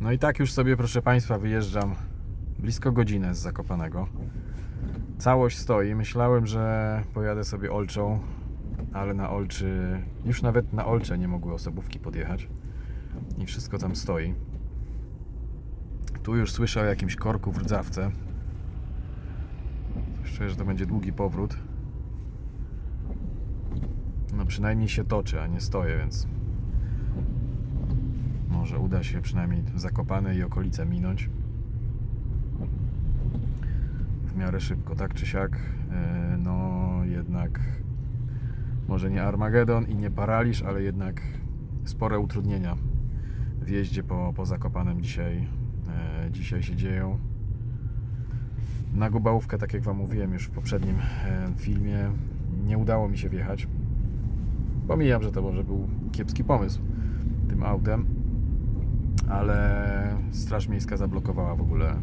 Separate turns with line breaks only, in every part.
No i tak już sobie, proszę Państwa, wyjeżdżam blisko godzinę z Zakopanego. Całość stoi. Myślałem, że pojadę sobie Olczą, ale na Olczy, już nawet na Olcze nie mogły osobówki podjechać. I wszystko tam stoi. Tu już słyszę o jakimś korku w rdzawce. Czuję, że to będzie długi powrót. No przynajmniej się toczy, a nie stoję, więc może uda się przynajmniej Zakopane i okolice minąć w miarę szybko, tak czy siak. e, No jednak może nie Armagedon i nie paraliż, ale jednak spore utrudnienia w jeździe po, po Zakopanem dzisiaj, e, dzisiaj się dzieją. Na Gubałówkę, tak jak Wam mówiłem już w poprzednim e, filmie, nie udało mi się wjechać. Pomijam, że to może był kiepski pomysł tym autem, ale Straż Miejska zablokowała w ogóle e,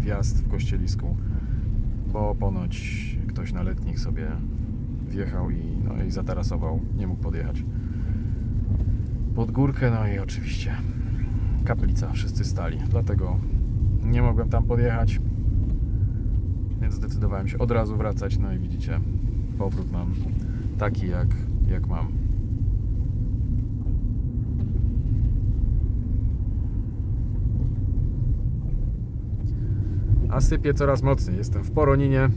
wjazd w Kościelisku, bo ponoć ktoś na letnich sobie wjechał i, no, i zatarasował, nie mógł podjechać pod górkę, no i oczywiście kaplica, wszyscy stali, dlatego nie mogłem tam podjechać, więc zdecydowałem się od razu wracać, no i widzicie, powrót mam taki jak, jak mam. A sypie coraz mocniej. Jestem w Poroninie.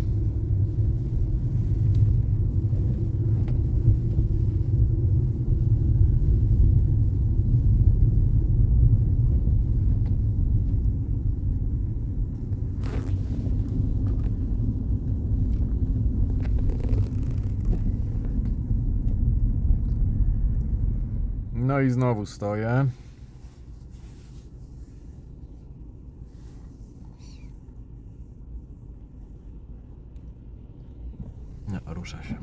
No i znowu stoję. Nie, rusza się.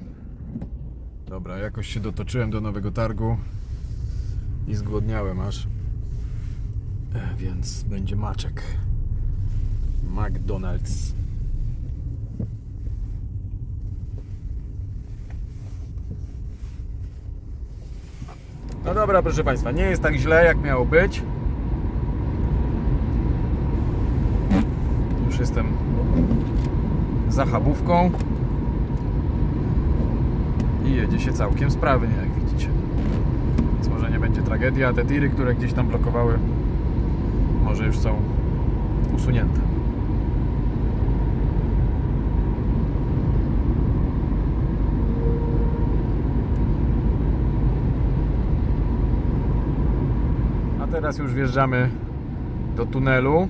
Dobra, jakoś się dotoczyłem do nowego targu i zgłodniałem aż. E, Więc będzie maczek. McDonald's. No dobra, proszę Państwa, nie jest tak źle jak miało być. Już jestem za chabówką i jedzie się całkiem sprawnie, jak widzicie. Więc może nie będzie tragedia, te tiry, które gdzieś tam blokowały, może już są usunięte. Teraz już wjeżdżamy do tunelu.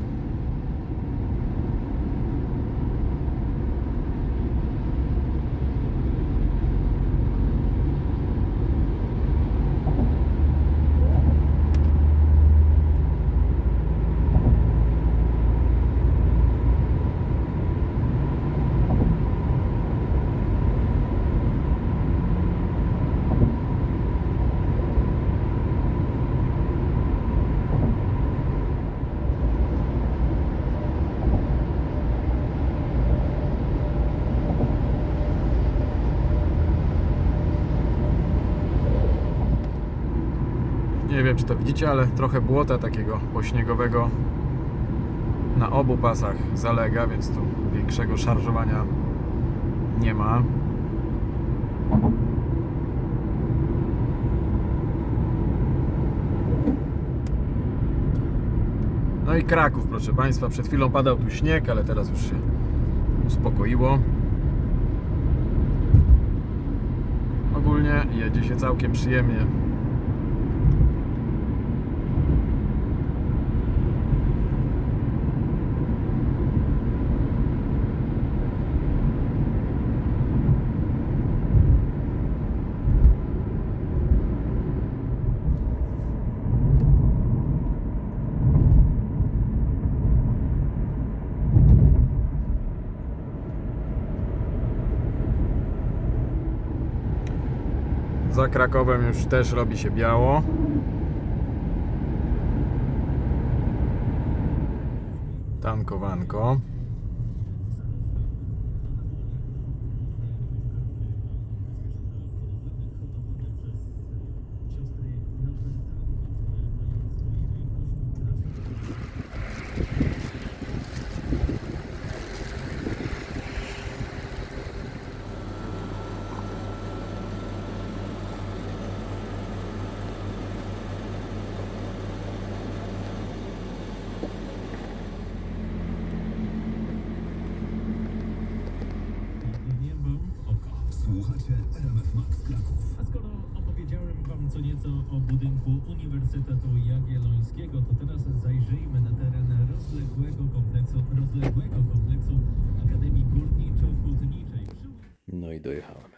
Nie wiem, czy to widzicie, ale trochę błota takiego pośniegowego na obu pasach zalega, więc tu większego szarżowania nie ma. No i Kraków, proszę Państwa. Przed chwilą padał tu śnieg, ale teraz już się uspokoiło. Ogólnie jedzie się całkiem przyjemnie. Za Krakowem już też robi się biało. Tankowanko.
Co nieco o budynku Uniwersytetu Jagiellońskiego, to teraz zajrzyjmy na teren rozległego kompleksu, rozległego kompleksu Akademii Górniczo-Hutniczej.
No i dojechałem.